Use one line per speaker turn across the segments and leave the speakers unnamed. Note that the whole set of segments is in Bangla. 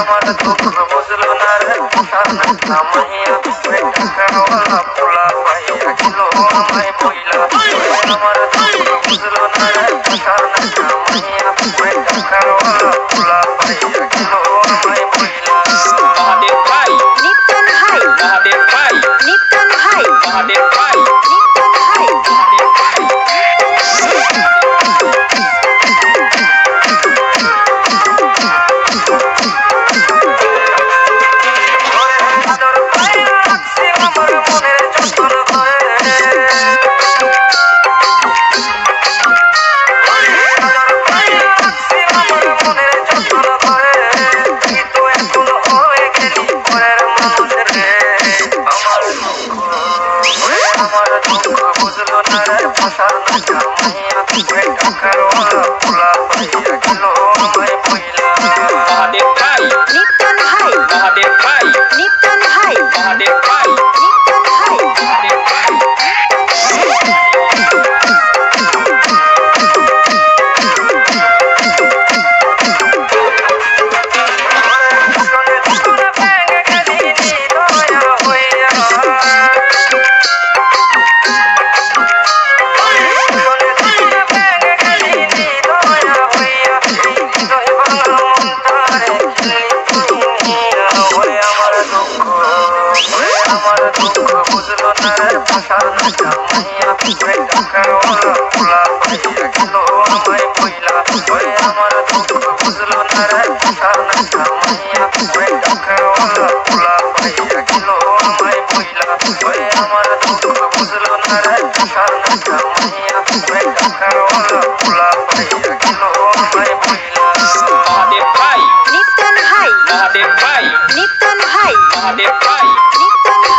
আমার দুঃখ বুঝলো না রে। আমি কেন পোলা পাইয়া গেল? আমার দুঃখ বুঝলো না রে। Tick, tick, tick, tick, tick, আমার দুঃখ বুঝলো না রে ভাষার নাকা মাইয়া ওরে টাকাওয়ালা পোলা পাইয়া গেল আমায় বইলা ওরে আমার দুঃখ বুঝলো না রে ভাষার নাকা মাইয়া ওরে টাকাওয়ালা পোলা পাইয়া গেল আমায় বইলা ওরে আমার দুঃখ বুঝলো না রে ভাষার নাকা মাইয়া ওরে টাকাওয়ালা পোলা পাইয়া গেল আমায় বইলা
মহাদেব ভাই। মহাদেব ভাই মহাদেব ভাই।
নিত্যন ভাই
মহাদেব ভাই।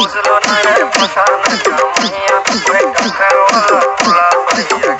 Usulo na rin, pasal na sa mga, kwento karo, wala, wala, wala,